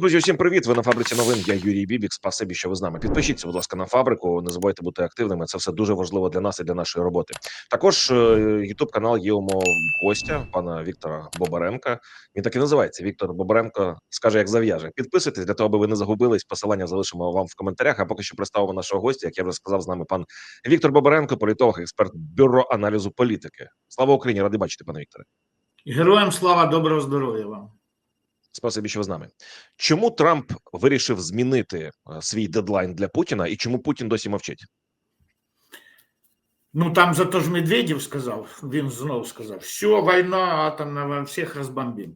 Друзі, усім привіт! Ви на фабриці новин. Я Юрій Бібік. Спасибі, що ви з нами. Підпишіться, будь ласка, на фабрику. Не забувайте бути активними. Це все дуже важливо для нас і для нашої роботи. Також Ютуб канал є у гостя, пана Віктора Бобаренка. Він так і називається. Віктор Бобаренко скаже, як зав'яже. Підписуйтесь для того, аби ви не загубились. Посилання залишимо вам в коментарях. А поки що представимо нашого гостя. Як я вже сказав, з нами пан Віктор Бобаренко, політолог, експерт бюро аналізу політики. Слава Україні! Радий бачити, пане Вікторе. Героям слава, доброго здоров'я вам. Спасибі, що ви з нами. Чому Трамп вирішив змінити е, свій дедлайн для Путіна і чому Путін досі мовчить? Ну там зато ж Медведєв сказав, він знову сказав, що війна атомна, всіх розбомбимо.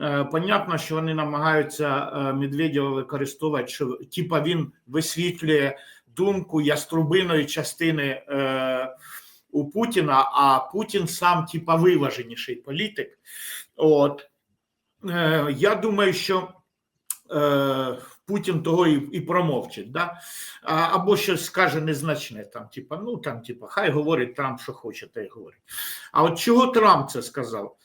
Е, понятно, що вони намагаються е, Медведєва використовувати, що типа він висвітлює думку яструбиної частини е, у Путіна, а Путін сам типа виваженіший політик. От. Е, я думаю, що е, Путін того і і промовчить, да? Або щось скаже незначне, там, типа, ну там, типа, хай говорить Трамп, що хоче, та й говорить. А от чого Трамп це сказав?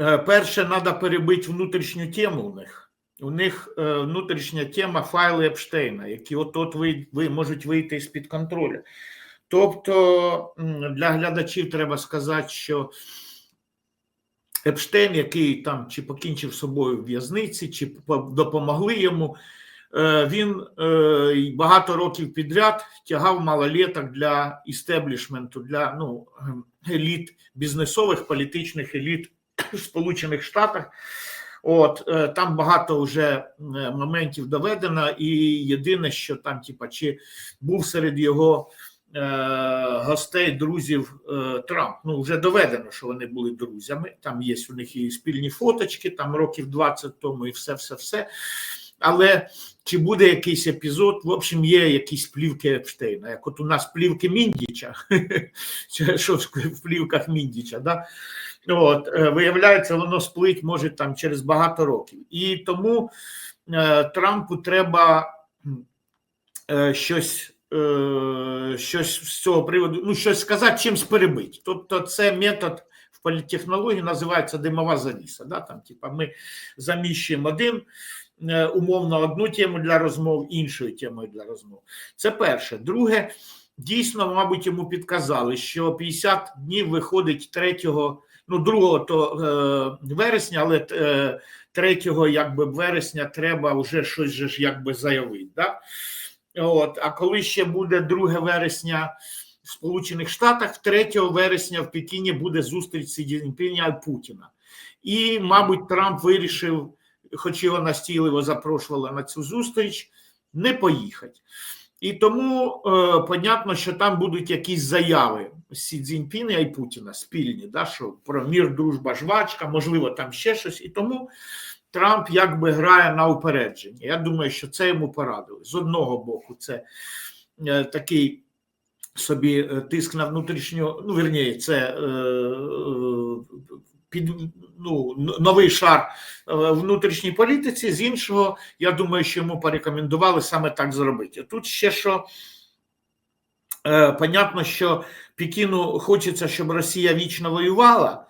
Е, перше, треба перебити внутрішню тему у них. У них внутрішня тема файли Епштейна, які от-от ви, ви можуть вийти з-під контролю. Тобто для глядачів треба сказати, що Епштейн, який там чи покінчив собою в в'язниці, чи допомогли йому, е, він е, багато років підряд тягав малолеток для істеблішменту, для ну, еліт бізнесових політичних еліт в Сполучених Штатах. От е, там багато вже моментів доведено, і єдине, що там, типа, чи був серед його. Е, гостей, друзів е, Трамп. Ну, вже доведено, що вони були друзями. Там є у них і спільні фоточки, там років 20 тому, і все, все, все. Але чи буде якийсь епізод? В общем, є якісь плівки Епштейна, як от у нас плівки Міндіча, що в плівках Міндіча, да? От, е, виявляється, воно сплить може там через багато років. І тому е, Трампу треба е, щось Е, щось з цього приводу, ну щось сказати, чимсь перебити. Тобто, це метод в політтехнології називається димова завіса. Да? Там, типа, ми заміщуємо один. Е, умовно одну тему для розмов іншою темою для розмов. Це перше. Друге, дійсно, мабуть, йому підказали, що 50 днів виходить 3, ну 2 то е, вересня, але е, 3 якби вересня треба вже щось же ж якби заявити. Да? От, А коли ще буде 2 вересня в Сполучених Штатах, 3 вересня в Пекіні буде зустріч Сі Цзіньпіня і Путіна. І, мабуть, Трамп вирішив, хоч його настійливо запрошували на цю зустріч, не поїхати. І тому е, понятно, що там будуть якісь заяви Сі Цзіньпіна і Путіна спільні, да, що про мір, дружба, жвачка, можливо, там ще щось. І тому Трамп якби грає на упередження. Я думаю, що це йому порадили. З одного боку, це е, такий собі е, тиск на внутрішню, ну вірніше, це е, під ну, новий шар внутрішній політиці. З іншого, я думаю, що йому порекомендували саме так зробити. Тут ще що. Понятно, що Пекіну хочеться, щоб Росія вічно воювала,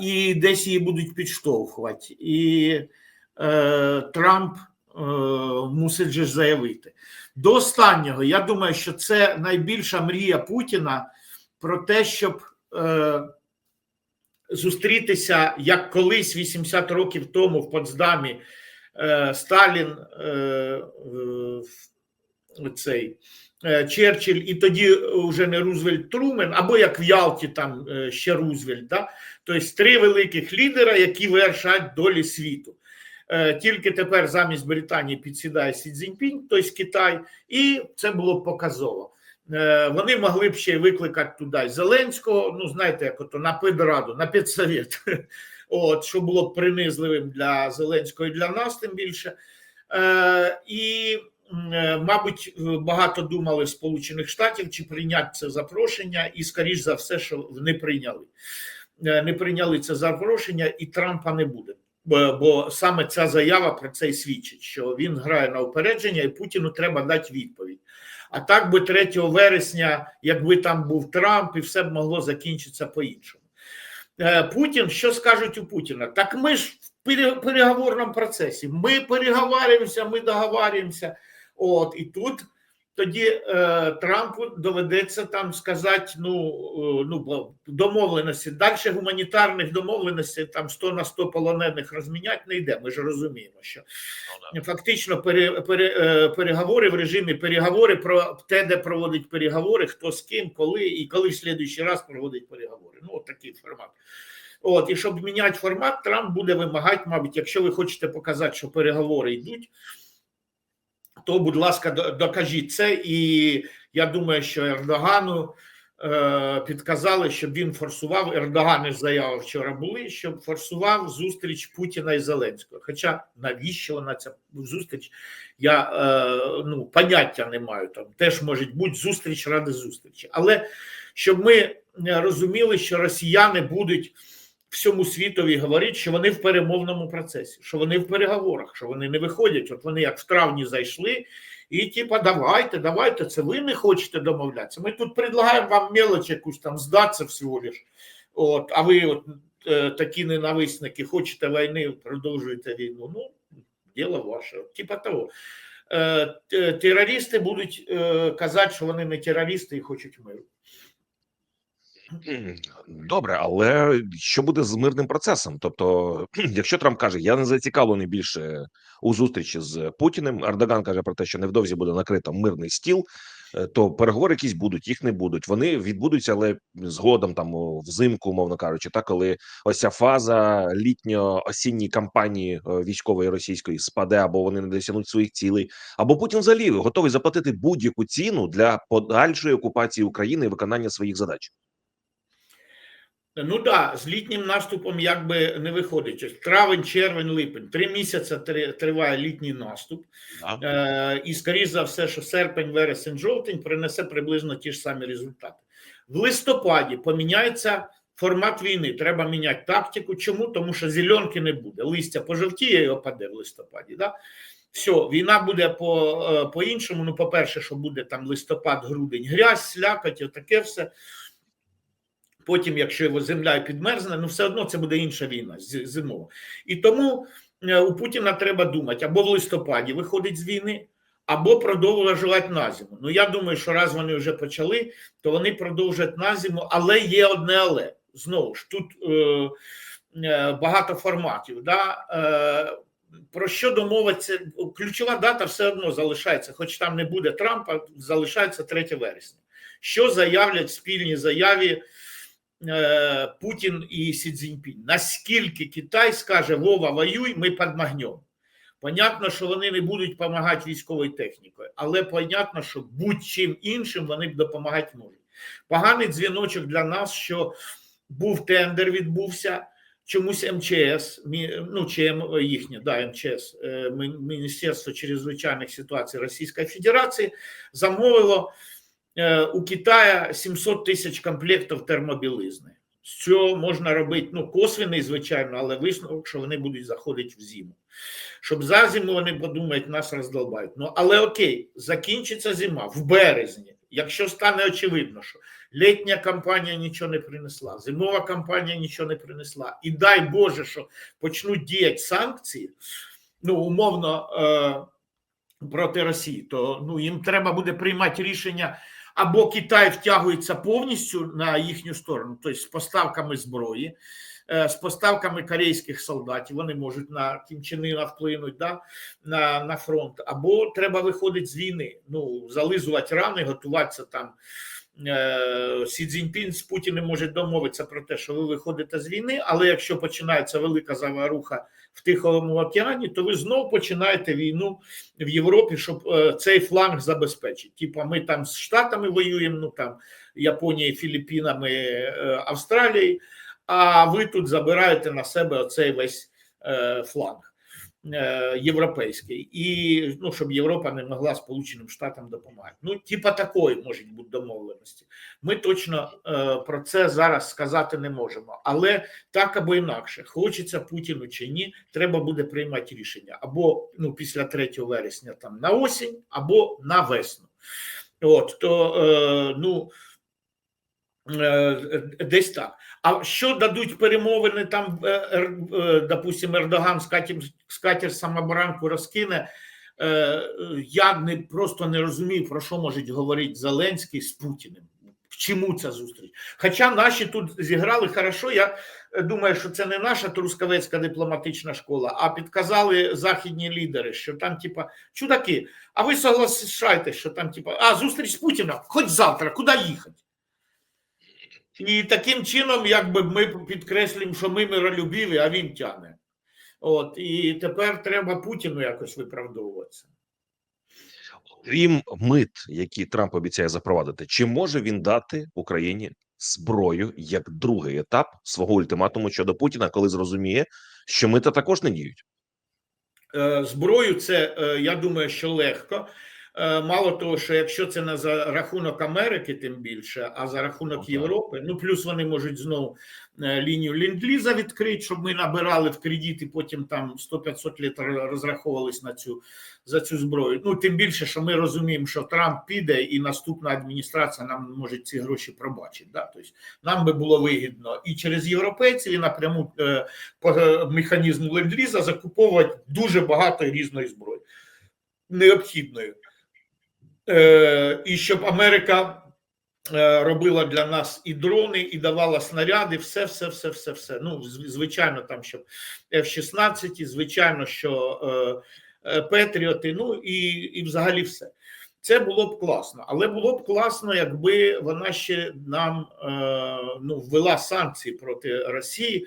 і десь її будуть підштовхувати. І е, Трамп е, мусить же заявити. До останнього, я думаю, що це найбільша мрія Путіна про те, щоб е, зустрітися як колись 80 років тому в Потсдамі Сталін. Цей Черчилль, і тоді вже не Рузвельт Трумен, або як в Ялті, там е, ще Рузвельт. Да? Тобто три великих лідера, які вирішать долі світу. Е, тільки тепер замість Британії підсідає Сі Цзіньпінь, тобто Китай, і це було показово. Вони могли б ще викликати туди Зеленського, ну знаєте, як ото на педраду, на підсовет, от що було б принизливим для Зеленського і для нас, тим більше. І Е, мабуть, е, багато думали в Сполучених Штатів чи прийняти це запрошення, і скоріш за все, що не прийняли. Е, не прийняли це запрошення, і Трампа не буде. Бо, саме ця заява про це і свідчить, що він грає на упередження, і Путіну треба дати відповідь. А так би 3 вересня, якби там був Трамп, і все б могло закінчитися по-іншому. Путін, що скажуть у Путіна? Так ми ж пере- переговорному процесі. Ми переговарюємося, ми договарюємося. От і тут тоді е, Трампу доведеться там сказати: ну, е, ну домовленості. Далі гуманітарних домовленостей там 100 на 100 полонених розміняти не йде. Ми ж розуміємо, що фактично пере, пере, е, переговори в режимі переговори про те, де проводить переговори, хто з ким, коли і коли в слідуючий раз проводить переговори. Ну, от такий формат. От, і щоб міняти формат, Трамп буде вимагати, мабуть, якщо ви хочете показати, що переговори йдуть, то, будь ласка, докажіть це. І я думаю, що Ердогану е, підказали, щоб він форсував. Ердогани заяви вчора були, щоб форсував зустріч Путіна і Зеленського. Хоча навіщо вона ця зустріч? Я е, ну, поняття не маю там. Теж може бути зустріч ради зустрічі. Але щоб ми е, розуміли, що росіяни будуть всьому світові говорити, що вони в перемовному процесі, що вони в переговорах, що вони не виходять. От вони як в травні зайшли, і типа, давайте, давайте, це ви не хочете домовлятися. Ми тут предлагаємо вам мелочь якусь там здатися всього лиш. От, а ви от е, такі ненависники, хочете війни, продовжуєте війну. Ну, діло ваше. Типа того. Е, т- терористи будуть е, казати, що вони не терористи і хочуть миру. Добре, але що буде з мирним процесом? Тобто, якщо Трамп каже, я не зацікавлений більше у зустрічі з Путіним, Ердоган каже про те, що невдовзі буде накрито мирний стіл, е, то переговори якісь будуть, їх не будуть. Вони відбудуться, але згодом там взимку, умовно кажучи, та коли ось ця фаза літньо-осінньої кампанії е, військової російської спаде, або вони не досягнуть своїх цілей, або Путін взагалі готовий заплатити будь-яку ціну для подальшої окупації України і виконання своїх задач. Ну да, з літнім наступом якби не виходить. Травень, червень, липень. Три місяці триває літній наступ. Да. Е, і скоріш за все, що серпень, вересень, жовтень принесе приблизно ті ж самі результати. В листопаді поміняється формат війни. Треба міняти тактику. Чому? Тому що зеленки не буде. Листя пожовтіє і опаде в листопаді. Да? Все, війна буде по, е, по-іншому. Ну, по-перше, що буде там листопад, грудень, грязь, слякоть, отаке все. Потім, якщо його земля підмерзне, ну все одно це буде інша війна зимова. І тому е, у Путіна треба думати або в листопаді виходить з війни, або продовжувати на зиму. Ну я думаю, що раз вони вже почали, то вони продовжать на зиму, але є одне але. Знову ж тут е, е, багато форматів. Да? Е, про що домовиться? Ключова дата все одно залишається, хоч там не буде Трампа, залишається 3 вересня. Що заявлять в спільній заяві Путін і Сі Цзіньпінь? Наскільки Китай скаже Вова, воюй, ми підмагнем. Понятно, що вони не будуть допомагати військовою технікою, але понятно, що будь-чим іншим вони б допомагати можуть. Поганий дзвіночок для нас, що був тендер, відбувся. Чомусь МЧС, мі- ну чи їхнє, да, МЧС, е, Міністерство чрезвичайних ситуацій Російської Федерації замовило е, у Китая 700 тисяч комплектів термобілизни. З цього можна робити ну, косвіний, звичайно, але висновок, що вони будуть заходити в зиму. Щоб за зиму вони подумають, нас роздолбають. Ну, але окей, закінчиться зима в березні. Якщо стане очевидно, що літня кампанія нічого не принесла, зимова кампанія нічого не принесла, і дай Боже, що почнуть діяти санкції, ну умовно е, проти Росії, то ну їм треба буде приймати рішення. Або Китай втягується повністю на їхню сторону, тобто з поставками зброї, е, з поставками корейських солдатів, вони можуть на Кім Чен Ына вплинути да, на, на фронт, або треба виходити з війни, ну зализувати рани, готуватися там. Е, Сі Цзіньпін з Путіним може домовитися про те, що ви виходите з війни, але якщо починається велика заваруха в Тихому океані, то ви знов починаєте війну в Європі, щоб е, цей фланг забезпечити. Типа ми там з Штатами воюємо, ну там Японією, Філіппінами, е, Австралією, а ви тут забираєте на себе оцей весь фланг європейський, і ну, щоб Європа не могла Сполученим Штатам допомагати. Ну, типа такої можуть бути домовленості. Ми точно е, про це зараз сказати не можемо. Але так або інакше, хочеться Путіну чи ні, треба буде приймати рішення або ну, після 3 вересня там на осінь, або на весну. От то е, ну. Е, Десь так. А що дадуть перемовини там, е, е, допустим, Ердоган з самоборанку розкине? Е, е, Я не просто не розумію, про що може говорити Зеленський з Путіним. Чому ця зустріч? Хоча наші тут зіграли хорошо. Я е, думаю, що це не наша трускавецька дипломатична школа, а підказали західні лідери, що там, типа, чудаки, а ви соглашаєтесь, що там, типа, а зустріч з Путіним, хоч завтра, куди їхати? І таким чином, якби ми підкреслюємо, що ми миролюбиві, а він тягне. От і тепер треба Путіну якось виправдовуватися. Крім мит, які Трамп обіцяє запровадити, чи може він дати Україні зброю як другий етап свого ультиматуму щодо Путіна, коли зрозуміє, що мита також не діють? Е, Зброю це е, я думаю, що легко. Е, Мало того, що якщо це не за рахунок Америки, тим більше, а за рахунок Ага. Європи, ну плюс вони можуть знову е, лінію Ліндліза відкрити, щоб ми набирали в кредит і потім там 100-500 літ розраховувались на цю за цю зброю. Ну тим більше, що ми розуміємо, що Трамп піде, і наступна адміністрація нам може ці гроші пробачити. Да? Тобто нам би було вигідно і через європейців, і напряму е, по механізму ленд-ліза закуповувати дуже багато різної зброї необхідної. Е, і щоб Америка е, робила для нас і дрони, і давала снаряди, все, все, все, все, все. Ну, звичайно, там щоб F-16, звичайно, що е, Петріоти, ну і, і взагалі все. Це було б класно, але було б класно, якби вона ще нам ну, ввела санкції проти Росії.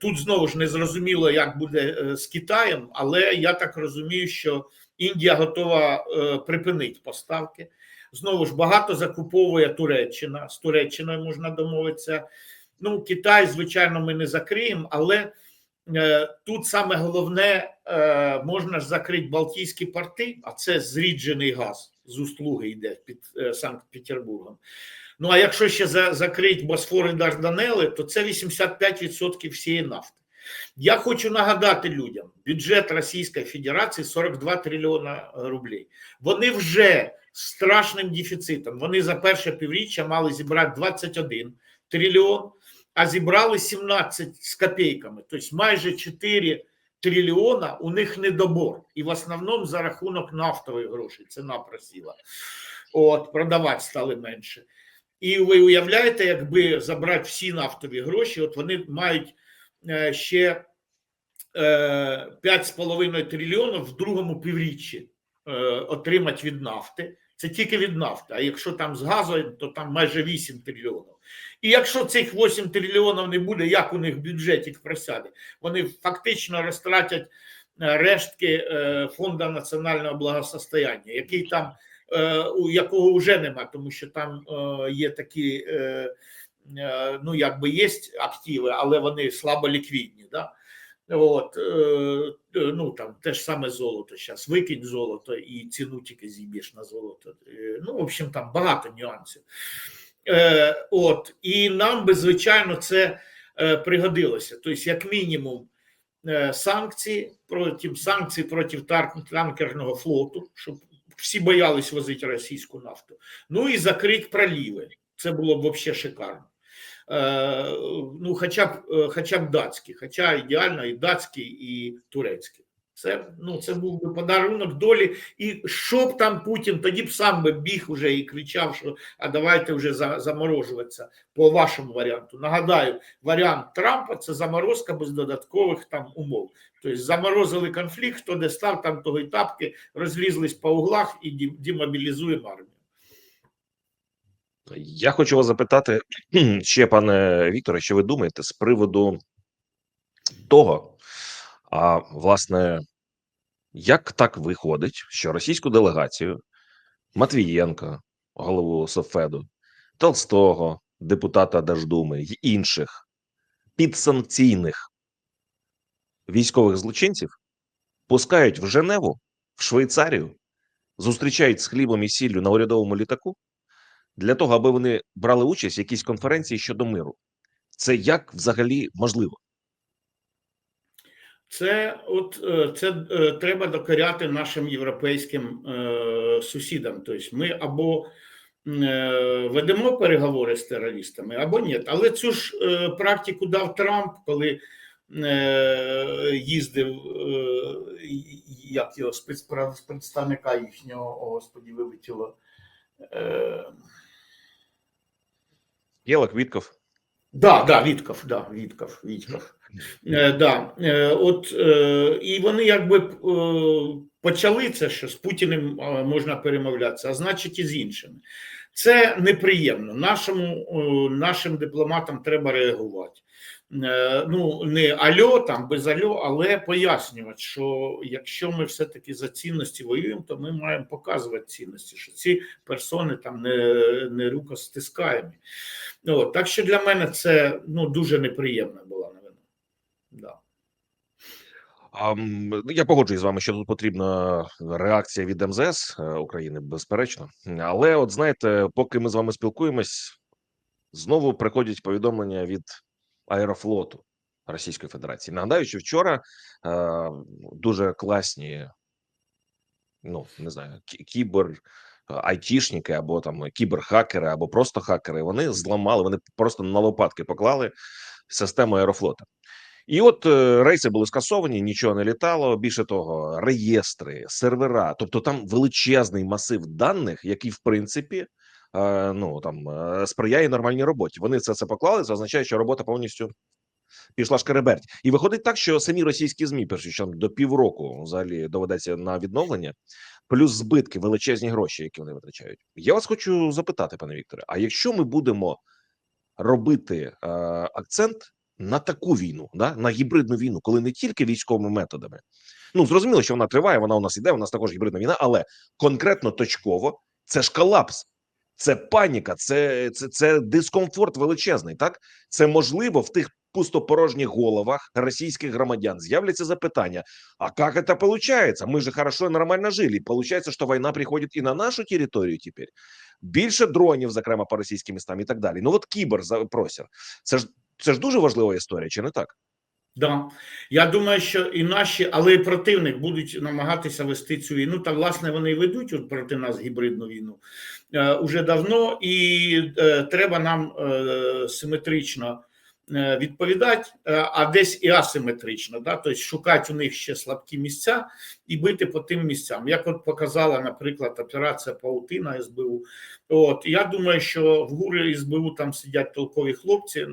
Тут знову ж не зрозуміло, як буде з Китаєм, але я так розумію, що Індія готова е, припинити поставки. Знову ж багато закуповує Туреччина. З Туреччиною можна домовитися. Ну, Китай, звичайно, ми не закриємо, але е, тут саме головне е, можна ж закрити Балтійські порти, а це зріджений газ з Устлуги йде під Санкт-Петербургом. Ну а якщо ще за, закрити Босфор і Дарданели, то це 85% всієї нафти. Я хочу нагадати людям: бюджет Російської Федерації 42 трильйона рублей. Вони вже страшним дефіцитом. Вони за перше півріччя мали зібрати 21 трильйон, а зібрали 17 з копійками, тобто майже 4 трильйона у них недобор. І в основному за рахунок нафтових грошей ціна просіла. От, продавати стали менше. І ви уявляєте, якби забрати всі нафтові гроші, от вони мають ще е, 5,5 трильйонів в другому півріччі е, отримати від нафти. Це тільки від нафти. А якщо там з газу, то там майже 8 трильйонів. І якщо цих 8 трильйонів не буде, як у них бюджетик просяде, вони фактично розтратять е, рештки е, фонду національного благосостояння, який там е, у якого вже нема, тому що там е, є такі, е, е, ну якби є активи, але вони слабо ліквідні. Да? От, е, ну там те ж саме золото. Зараз викинь золото і ціну тільки зіб'єш на золото. Е, Ну, в общем, там багато нюансів. Е, От, і нам би, звичайно, це е, пригодилося. Тобто, як мінімум, е, санкції проти санкції проти танкерного флоту, щоб всі боялись возити російську нафту. Ну і закрити проліви. Це було б взагалі шикарно. Е, ну, хоча б, е, хоча б датські, хоча ідеально і датські, і турецькі. Це, ну, це був би подарунок долі. І що б там Путін, тоді б сам би біг уже і кричав, що а давайте вже за- заморожуватися по вашому варіанту. Нагадаю, варіант Трампа це заморозка без додаткових там умов. Тобто заморозили конфлікт, хто де став, там того й тапки, розлізлись по углах і демобілізуємо армію. Я хочу вас запитати ще, пане Вікторе, що ви думаєте з приводу того, а власне, як так виходить, що російську делегацію Матвієнка, голову Софеду, Толстого, депутата Держдуми й інших підсанкційних військових злочинців пускають в Женеву, в Швейцарію, зустрічають з хлібом і сіллю на урядовому літаку для того, аби вони брали участь в якійсь конференції щодо миру. Це як взагалі можливо? Це от е, це е, треба докоряти нашим європейським е, сусідам. Тобто, ми або е, ведемо переговори з терористами або ні. Але цю ж е, практику дав Трамп, коли е, їздив е, як його спецпра- представника їхнього, о, господі, вилетіло. Е, Єлок, Вітков. Да, да, Вітков, да, Вітков, Вітков. Е, да, е, от, е, і вони якби е, почали це, що з Путіним е, можна перемовлятися, а значить і з іншими. Це неприємно. Нашому, е, нашим дипломатам треба реагувати. Е, ну, не альо, там, без альо, але пояснювати, що якщо ми все-таки за цінності воюємо, то ми маємо показувати цінності, що ці персони там не, не рукостискаємі. От, так що для мене це ну, дуже неприємна була новина. Да. Ну, я погоджуюсь з вами, що тут потрібна реакція від МЗС е, України, безперечно. Але, от знаєте, поки ми з вами спілкуємось, знову приходять повідомлення від аерофлоту Російської Федерації. Нагадаю, що вчора е, дуже класні, ну не знаю, кібер. Айтішники або там кіберхакери, або просто хакери. Вони зламали, вони просто на лопатки поклали систему аерофлота. І от е, рейси були скасовані, нічого не літало. Більше того, реєстри, сервера, тобто там величезний масив даних, який в принципі ну там сприяє нормальній роботі. Вони це це поклали. Це означає, що робота повністю пішла шкереберть. І виходить так, що самі російські змі, перше, що до півроку взагалі доведеться на відновлення, плюс збитки, величезні гроші, які вони витрачають. Я вас хочу запитати, пане Вікторе: а якщо ми будемо робити е, акцент на таку війну, да на гібридну війну, коли не тільки військовими методами, ну зрозуміло, що вона триває, вона у нас іде, у нас також гібридна війна, але конкретно точково це ж колапс. Це паніка, це, це, це дискомфорт величезний. Так це можливо в тих пустопорожніх головах російських громадян з'являться запитання: а как это получается? Мы же хорошо нормально жили. Получается, что война приходит и на нашу територію тепер. Більше дронів, зокрема по російським містам, і так далі. Ну от кібер запросер. Це ж це ж дуже важлива історія, чи не так? Да. Я думаю, що і наші, але і противник будуть намагатися вести цю війну. Та власне вони ведуть от проти нас гібридну війну е, уже давно, і е, треба нам е, симетрично відповідати, е, а десь і асиметрично, да? тобто шукати у них ще слабкі місця і бити по тим місцям. Як от показала, наприклад, операція Паутина СБУ. От я думаю, що в гурі СБУ там сидять толкові хлопці. е,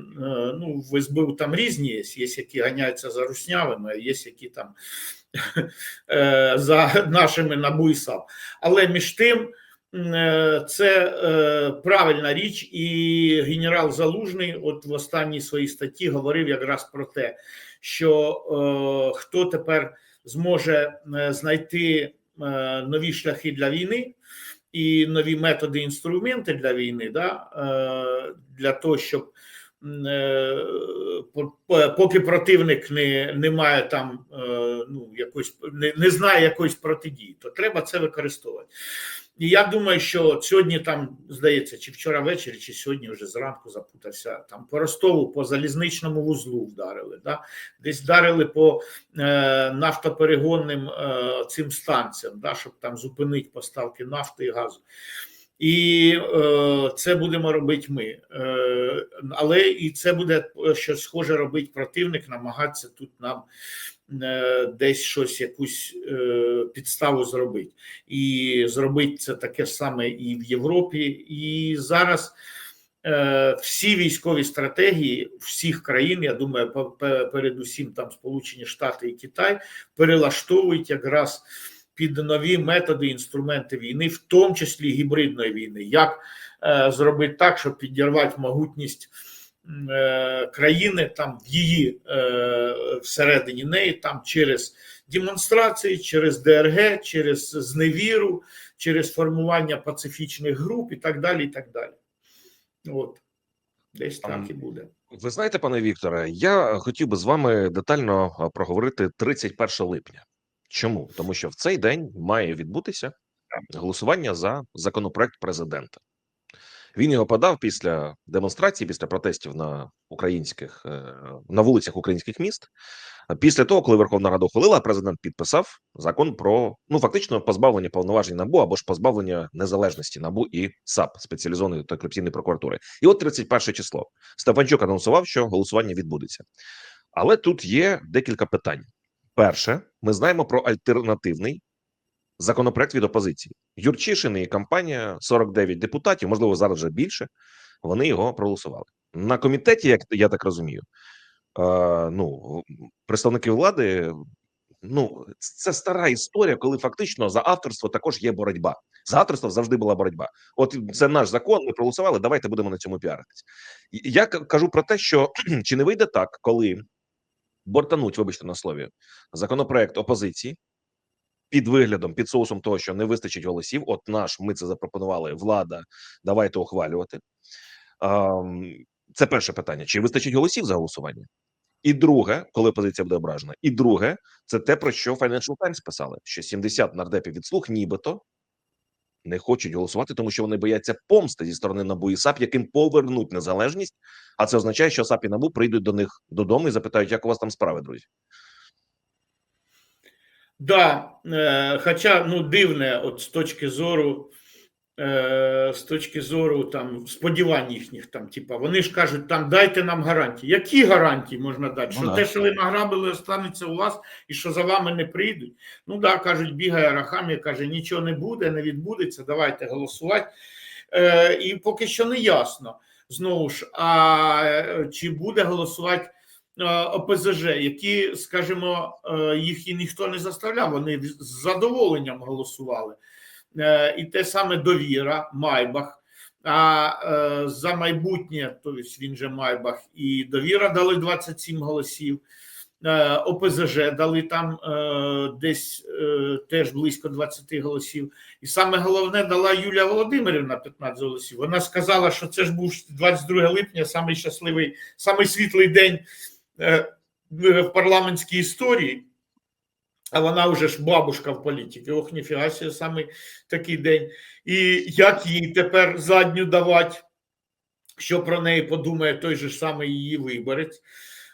Ну в СБУ там різні є, є які ганяються за руснявими, є які там е, за нашими НАБУ. Але між тим. Е, Це е, правильна річ, і генерал Залужний, от в останній своїй статті, говорив якраз про те, що е, хто тепер зможе знайти нові шляхи для війни і нові методи, інструменти для війни, да, для того, щоб поки противник не, не має там ну, якось не, не знає якоїсь протидії, то треба це використовувати. І я думаю, що сьогодні там здається, чи вчора ввечері, чи сьогодні вже зранку запутався. Там по Ростову, по залізничному вузлу вдарили. Да? Десь вдарили по е, нафтоперегонним е, цим станціям, да? щоб там зупинити поставки нафти і газу. І е, це будемо робити ми. Е, але і це буде щось схоже робити противник, намагатися тут нам десь щось, якусь е, підставу зробити. І зробити це таке саме і в Європі. І зараз е, всі військові стратегії всіх країн, я думаю, передусім там Сполучені Штати і Китай перелаштовують якраз під нові методи, інструменти війни, в тому числі гібридної війни. Як е, зробити так, щоб підірвати могутність е, країни там в її е, всередині неї, там через демонстрації, через ДРГ, через зневіру, через формування пацифічних груп і так далі. і так далі. От. Десь так і буде. Ви знаєте, пане Вікторе, я хотів би з вами детально проговорити 31 липня. Чому? Тому що в цей день має відбутися голосування за законопроект президента. Він його подав після демонстрації, після протестів на українських е, на вулицях українських міст. Після того, коли Верховна Рада ухвалила, президент підписав закон про ну фактично позбавлення повноважень набу або ж позбавлення незалежності набу і САП спеціалізованої та корупційної прокуратури. І от 31 число Стефанчук анонсував, що голосування відбудеться. Але тут є декілька питань. Перше, ми знаємо про альтернативний законопроект від опозиції. Юрчишин і компанія 49 депутатів, можливо, зараз вже більше. Вони його проголосували на комітеті. Як я так розумію, е, ну представники влади. Ну, це стара історія, коли фактично за авторство також є боротьба. За авторство завжди була боротьба. От це наш закон. Ми проголосували. Давайте будемо на цьому піаритись. Я кажу про те, що чи не вийде так, коли бортануть, вибачте на слові, законопроект опозиції під виглядом, під соусом того, що не вистачить голосів. От наш ми це запропонували. Влада, давайте ухвалювати. Це перше питання: чи вистачить голосів за голосування? І друге, коли опозиція буде ображена, і друге, це те, про що Financial Times писали: що 70 нардепів від слуг, нібито не хочуть голосувати, тому що вони бояться помсти зі сторони НАБУ і САП, яким повернуть незалежність. А це означає, що САП і НАБУ прийдуть до них додому і запитають, як у вас там справи, друзі. Да, е, хоча ну дивне, от з точки зору, е, з точки зору там сподівань їхніх, там, типа, вони ж кажуть, там дайте нам гарантії. Які гарантії можна дати? Ну, що те, що ви награбили, останеться у вас, і що за вами не прийдуть. Ну да, кажуть, бігає Арахамія, каже, нічого не буде, не відбудеться, давайте голосувати. Е, і поки що не ясно. Знову ж, а е, чи буде голосувати ОПЗЖ, які, скажімо, е, їх і ніхто не заставляв, вони з задоволенням голосували. Е, І те саме довіра, Майбах. А е, за майбутнє, тобто він же Майбах, і довіра дали 27 голосів. Е, ОПЗЖ дали там е, десь е, теж близько 20 голосів. І саме головне дала Юлія Володимирівна 15 голосів. Вона сказала, що це ж був 22 липня, самий щасливий, самий світлий день е, в парламентській історії. А вона вже ж бабушка в політиці. Ох, ніфіга себе, саме такий день. І як їй тепер задню давати, що про неї подумає той же ж самий її виборець.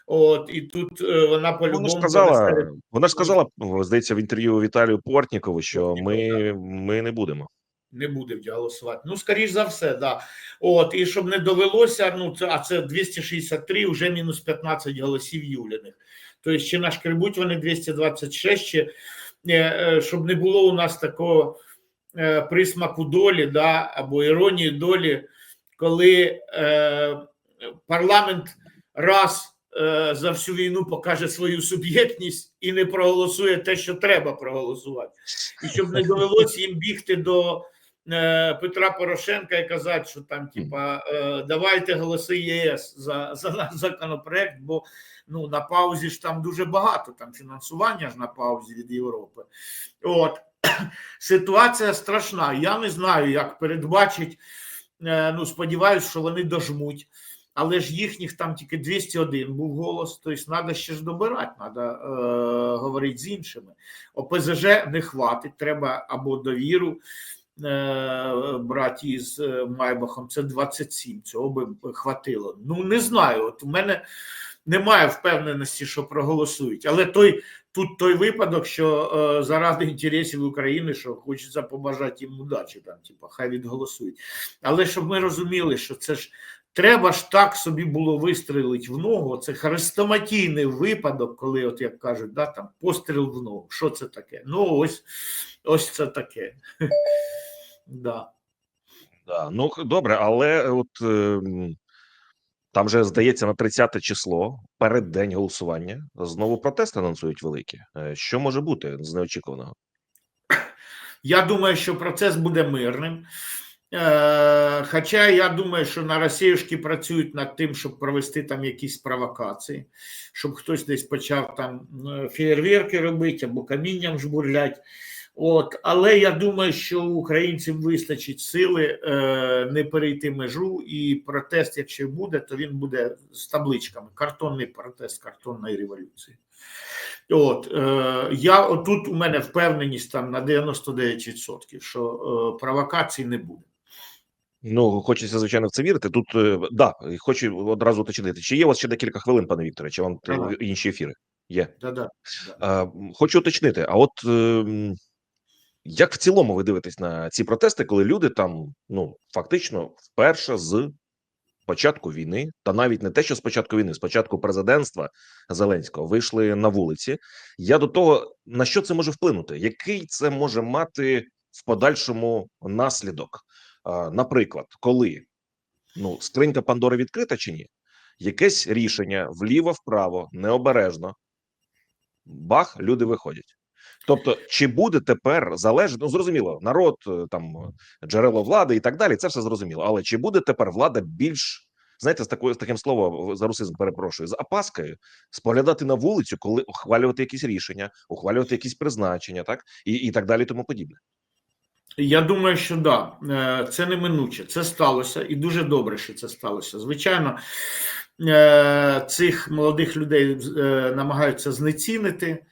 От і тут е, вона по-любому Вона сказала, вона ж сказала, здається, в інтерв'ю Віталію Портнікову, що ми, ми не будемо. Не буде голосувати. Ну, скоріш за все, да. От, і щоб не довелося, ну це а це 263, вже мінус 15 голосів Юліних. Тобто, чи нашкребуть вони 226, чи, е, е, щоб не було у нас такого е, присмаку долі, да, або іронії долі, коли е, парламент раз е, за всю війну покаже свою суб'єктність і не проголосує те, що треба проголосувати. І щоб не довелося їм бігти до Петра Порошенка і казати, що там, типа, е, давайте голоси ЄС за, за наш законопроект, бо ну, на паузі ж там дуже багато, там фінансування ж на паузі від Європи. От. Ситуація страшна. Я не знаю, як передбачить. Е, ну, сподіваюся, що вони дожмуть. Але ж їхніх там тільки 201 був голос, тобто треба ще ж добирати, треба е, говорити з іншими. ОПЗЖ не хватить, треба або довіру е, брати із е, Майбахом, це 27, цього би хватило. Ну, не знаю. От у мене немає впевненості, що проголосують. Але той тут той випадок, що е, заради інтересів України, що хочеться побажати їм удачі, там, типу, хай відголосують. Але щоб ми розуміли, що це ж треба ж так собі було вистрілити в ногу. Це хрестоматійний випадок, коли, от як кажуть, да, там постріл в ногу. Що це таке? Ну, ось ось це таке. Да. Да. Ну добре, але от ем, там же здається на 30 число, перед день голосування, знову протести анонсують великі. Е, Що може бути з неочікуваного? Я думаю, що процес буде мирним. Е, Хоча я думаю, що на Росіюшки працюють над тим, щоб провести там якісь провокації, щоб хтось десь почав там е, фєєрверки робити або камінням жбурлять. От, але я думаю, що у українців вистачить сили е, не перейти межу, і протест, якщо буде, то він буде з табличками. Картонний протест картонної революції. От е, я отут у мене впевненість там на 99%, що е, провокацій не буде. Ну, хочеться, звичайно, в це вірити. Тут е, да, хочу одразу уточнити. Чи є у вас ще декілька хвилин, пане Вікторе, чи вам Ага. інші ефіри? Є. Да-да. Е, Хочу уточнити, а от ем, як в цілому ви дивитесь на ці протести, коли люди там ну фактично вперше з початку війни, та навіть не те, що з початку війни, з початку президентства Зеленського вийшли на вулиці. Я до того на що це може вплинути? Який це може мати в подальшому наслідок? Наприклад, коли ну скринька Пандори відкрита чи ні? Якесь рішення вліво-вправо, необережно бах, люди виходять. Тобто, чи буде тепер залежати, ну зрозуміло, народ е, там е, джерело влади і так далі, це все зрозуміло. Але чи буде тепер влада більш знаєте, з такою з таким словом за русизм перепрошую з опаскою споглядати на вулицю, коли ухвалювати якісь рішення, ухвалювати якісь призначення, так і, і так далі, тому подібне. Я думаю, що да, Е, це неминуче. Це сталося, і дуже добре, що це сталося. Звичайно, цих молодих людей намагаються знецінити,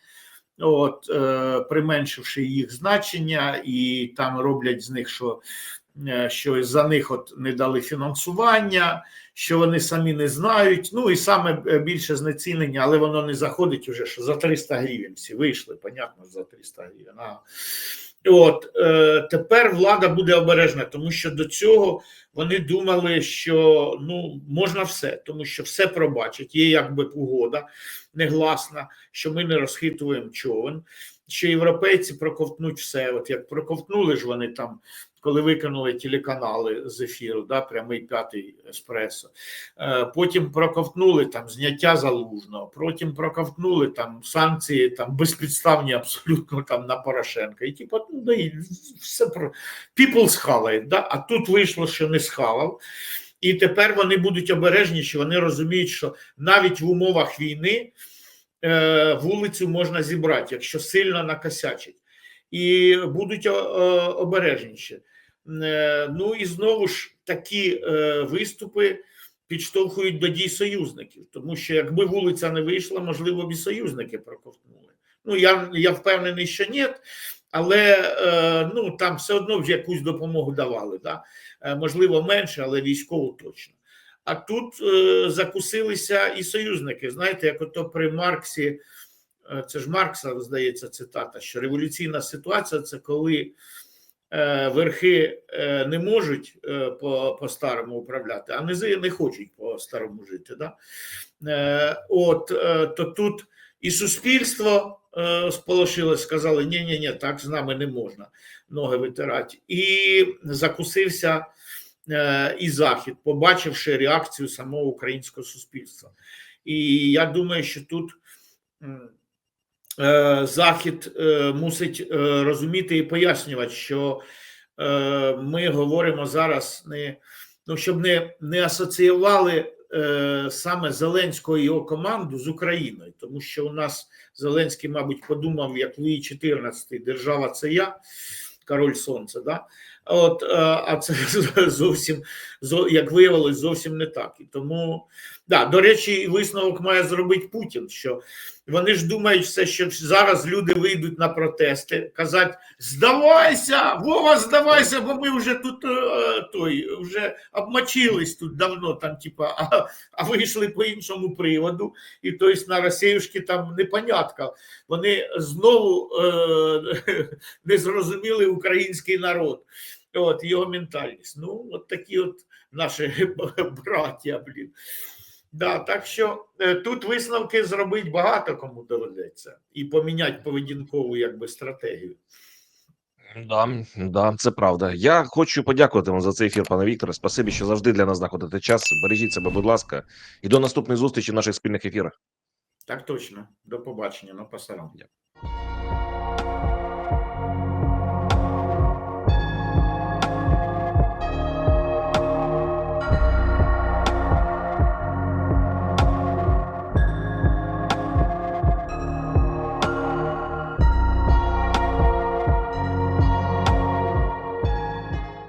от, е, применшивши їх значення, і там роблять з них, що, е, що за них от не дали фінансування, що вони самі не знають. Ну і саме е, більше знецінення, але воно не заходить уже, що за 300 гривень всі вийшли, понятно, за 300 гривень. От е, тепер влада буде обережна, тому що до цього вони думали, що ну можна все, тому що все пробачать. Є якби угода негласна, що ми не розхитуємо човен, що європейці проковтнуть все. От як проковтнули ж вони там, коли викинули телеканали з ефіру, да, прямий п'ятий еспресо. Е, Потім проковтнули там зняття залужного, потім проковтнули там санкції там безпідставні абсолютно там на Порошенка. І типу, ну да, і все про people схавають, да? а тут вийшло, що не схавав. І тепер вони будуть обережніші, вони розуміють, що навіть в умовах війни вулицю можна зібрати, якщо сильно накосячить. І будуть е, обережніші. Е, ну і знову ж такі е, виступи підштовхують до дій союзників, тому що якби вулиця не вийшла, можливо, б і союзники проковтнули. Ну я, я впевнений, що ні, але е, ну там все одно вже якусь допомогу давали. Да? Е, можливо, менше, але військову точно. А тут е, закусилися і союзники. Знаєте, як ото при Марксі, е, це ж Маркса, здається, цитата, що революційна ситуація це коли е, верхи е, не можуть е, по, по-старому управляти, а низи не хочуть по-старому жити. Да? Е, от, е, то тут і суспільство е, сполошилось, сказали, ні, ні, ні, так з нами не можна ноги витирати. І закусився і Захід, побачивши реакцію самого українського суспільства. І я думаю, що тут е, Захід е, мусить е, розуміти і пояснювати, що е, ми говоримо зараз не ну, щоб не, не асоціювали е, саме Зеленського і його команду з Україною, тому що у нас Зеленський, мабуть, подумав, як Луї XIV, держава це я, король сонця. Да? От, е, а це зовсім, зо- як виявилось, зовсім не так. І тому, да, до речі, висновок має зробити Путін, що вони ж думають все, що зараз люди вийдуть на протести, казати: здавайся, Вова, здавайся, бо ми вже тут е, той вже обмочились тут давно, там, типа, а, а вийшли по іншому приводу, і тобто на Росіюшки там непонятка. Вони знову е, не зрозуміли український народ. От його ментальність. Ну, от такі от наші браття, блін. Да, так що е, тут висновки зробити багато кому доведеться і поміняти поведінкову якби стратегію. Да, да, це правда. Я хочу подякувати вам за цей ефір, пане Вікторе. Спасибі, що завжди для нас знаходите час. Бережіть себе, будь ласка, і до наступної зустрічі в наших спільних ефірах. Так точно. До побачення, на пасарам.